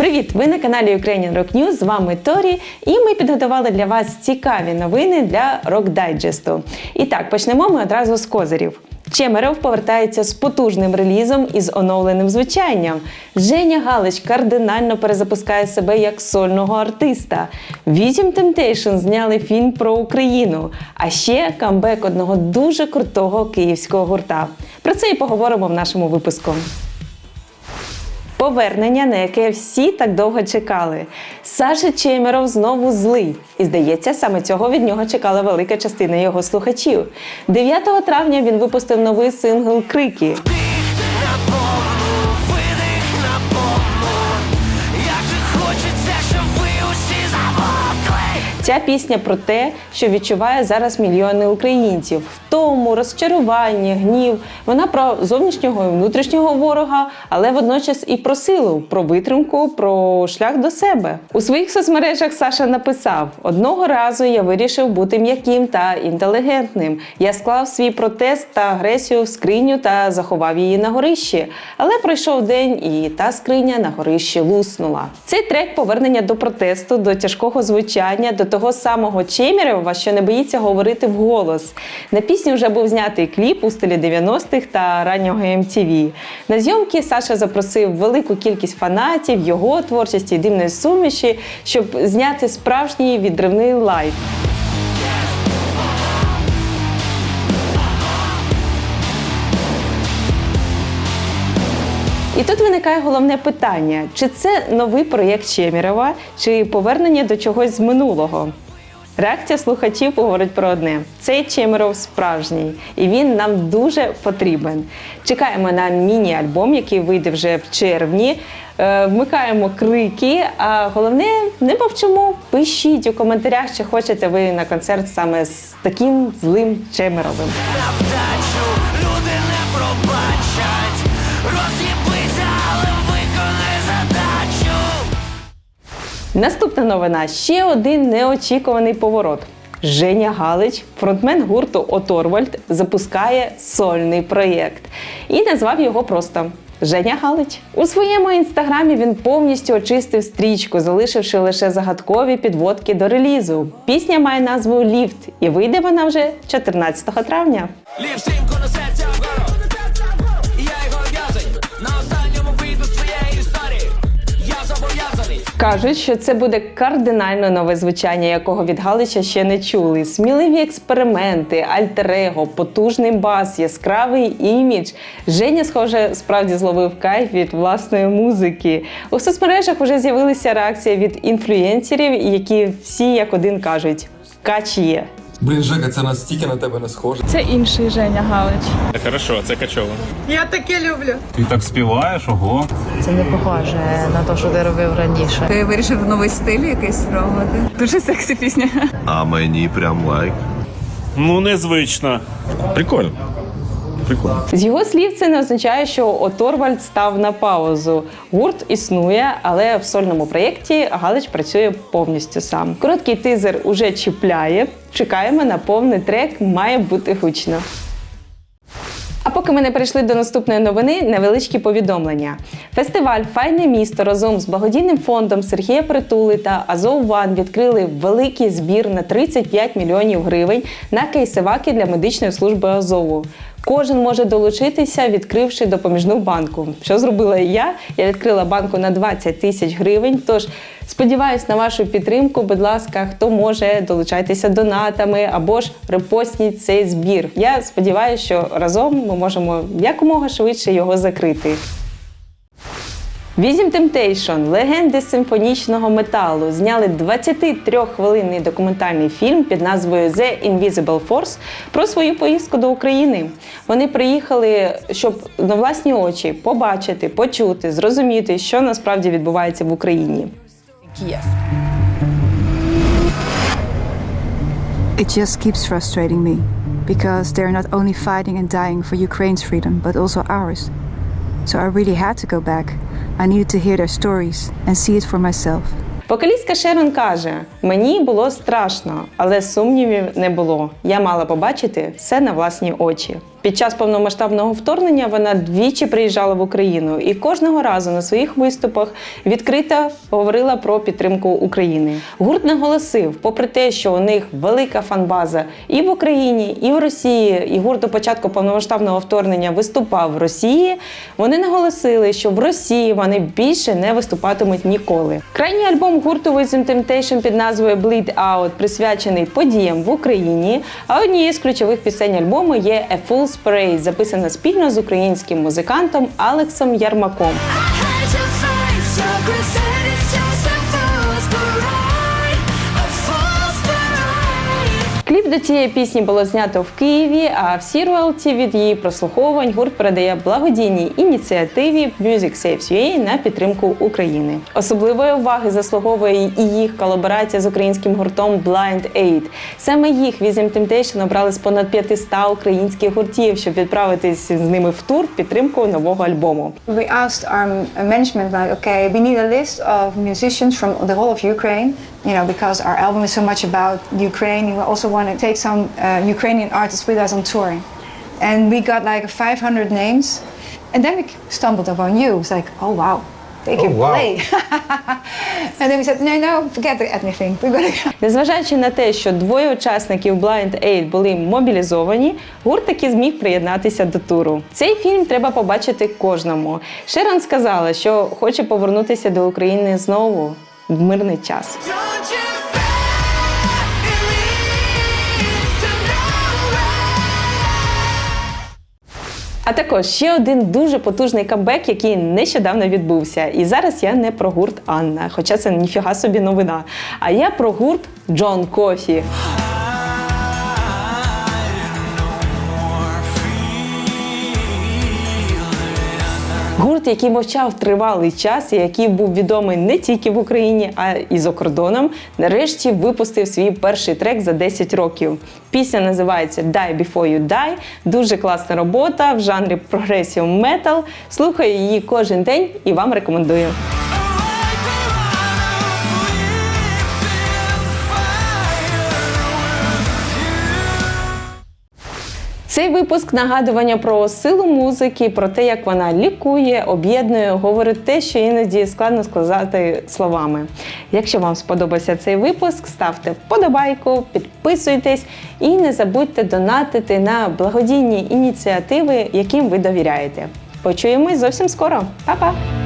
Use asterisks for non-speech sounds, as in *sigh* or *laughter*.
Привіт! Ви на каналі Ukrainian Rock News, З вами Торі, і ми підготували для вас цікаві новини для рок дайджесту. І так, почнемо ми одразу з козирів. Чемеров повертається з потужним релізом і з оновленим звучанням. Женя Галич кардинально перезапускає себе як сольного артиста. Вісім Temptation зняли фільм про Україну, а ще камбек одного дуже крутого київського гурта. Про це і поговоримо в нашому випуску. Повернення, на яке всі так довго чекали. Саша Чемеров знову злий. І здається, саме цього від нього чекала велика частина його слухачів. 9 травня він випустив новий сингл Крики. Ця пісня про те, що відчуває зараз мільйони українців: втому, розчарування, гнів. Вона про зовнішнього і внутрішнього ворога, але водночас і про силу, про витримку, про шлях до себе. У своїх соцмережах Саша написав: одного разу я вирішив бути м'яким та інтелігентним. Я склав свій протест та агресію в скриню та заховав її на горищі. Але пройшов день, і та скриня на горищі луснула. Цей трек повернення до протесту, до тяжкого звучання, до того самого Чемєрова, що не боїться говорити вголос. На пісню вже був знятий кліп у стилі 90-х та раннього MTV. На зйомки Саша запросив велику кількість фанатів, його творчості дивної суміші, щоб зняти справжній відривний лайв. І тут виникає головне питання: чи це новий проєкт Чемірова, чи повернення до чогось з минулого? Реакція слухачів говорить про одне: цей Чемеров справжній, і він нам дуже потрібен. Чекаємо на міні-альбом, який вийде вже в червні. Е, Вмикаємо крики, а головне не мовчимо. Пишіть у коментарях, чи хочете ви на концерт саме з таким злим Чемеровим. Люди не пробачать. Наступна новина ще один неочікуваний поворот. Женя Галич, фронтмен гурту Оторвальд, запускає сольний проєкт і назвав його просто Женя Галич. У своєму інстаграмі він повністю очистив стрічку, залишивши лише загадкові підводки до релізу. Пісня має назву Ліфт, і вийде вона вже 14 травня. Лівстрімко несеться вгору. Кажуть, що це буде кардинально нове звучання, якого від Галича ще не чули. Сміливі експерименти, альтер-его, потужний бас, яскравий імідж. Женя, схоже, справді зловив кайф від власної музики. У соцмережах вже з'явилися реакції від інфлюєнсерів, які всі як один кажуть: кач є. Блін, Жека, це настільки на тебе не схоже. Це інший Женя Галич. Хорошо, це качово. Я таке люблю. Ти так співаєш, ого. Це не похоже на те, що ти робив раніше. Ти вирішив новий стиль якийсь робити. Дуже сексі пісня. А мені прям лайк. Ну, незвично. Прикольно. Прикольно. З його слів, це не означає, що Оторвальд став на паузу. Гурт існує, але в сольному проєкті Галич працює повністю сам. Короткий тизер уже чіпляє. Чекаємо на повний трек, має бути гучно. А поки ми не перейшли до наступної новини, невеличкі повідомлення. Фестиваль Файне місто разом з благодійним фондом Сергія Притули та Азов Ван відкрили великий збір на 35 мільйонів гривень на кейсиваки для медичної служби Азову. Кожен може долучитися, відкривши допоміжну банку. Що зробила я? Я відкрила банку на 20 тисяч гривень. Тож сподіваюсь на вашу підтримку. Будь ласка, хто може долучайтеся донатами або ж репостніть цей збір. Я сподіваюся, що разом ми можемо якомога швидше його закрити. Вісім Temptation, легенди симфонічного металу, зняли 23-хвилинний документальний фільм під назвою The Invisible Force про свою поїздку до України. Вони приїхали, щоб на власні очі побачити, почути, зрозуміти, що насправді відбувається в Україні. It just keeps frustrating me because they're not only fighting and dying for Ukraine's freedom, but also ours. So I really had to go back. I needed to hear their stories and see it for myself. Вокалістка Шерон каже: мені було страшно, але сумнівів не було. Я мала побачити все на власні очі. Під час повномасштабного вторгнення вона двічі приїжджала в Україну і кожного разу на своїх виступах відкрито говорила про підтримку України. Гурт наголосив, попри те, що у них велика фанбаза і в Україні, і в Росії, і гурт до початку повномасштабного вторгнення виступав в Росії. Вони наголосили, що в Росії вони більше не виступатимуть ніколи. Крайній альбом гурту Wisdom Temptation під назвою Bleed Out присвячений подіям в Україні. А однією з ключових пісень альбому є A Fool's Parade, записана спільно з українським музикантом Алексом Ярмаком. До цієї пісні було знято в Києві, а всі роялті від її прослуховувань гурт передає благодійній ініціативі Music Saves UA на підтримку України. Особливої уваги заслуговує і їх колаборація з українським гуртом Blind Aid. Саме їх Візім Temptation обрали з понад 500 українських гуртів, щоб відправитись з ними в тур в підтримку нового альбому. We asked our management, like, okay, we need a list of musicians from the whole of Ukraine, you know, because our album is so much about Ukraine. We also want to take some uh, Ukrainian artists with us on tour. And we got like 500 names. And then we stumbled upon you. It's like, oh, wow. They can play. *laughs* and then we said, no, no, forget anything. We're gonna go. Незважаючи на те, що двоє учасників Blind Aid були мобілізовані, гурт таки зміг приєднатися до туру. Цей фільм треба побачити кожному. Шерон сказала, що хоче повернутися до України знову в мирний час. А також ще один дуже потужний камбек, який нещодавно відбувся. І зараз я не про гурт Анна, хоча це ніфіга собі новина. А я про гурт Джон Кофі. Гурт, який мовчав тривалий час, і який був відомий не тільки в Україні, а й за кордоном, нарешті випустив свій перший трек за 10 років. Пісня називається Die Before You Die. Дуже класна робота в жанрі прогресів метал. Слухаю її кожен день і вам рекомендую. Цей випуск нагадування про силу музики, про те, як вона лікує, об'єднує, говорить те, що іноді складно сказати словами. Якщо вам сподобався цей випуск, ставте вподобайку, підписуйтесь і не забудьте донатити на благодійні ініціативи, яким ви довіряєте. Почуємось зовсім скоро. Па-па!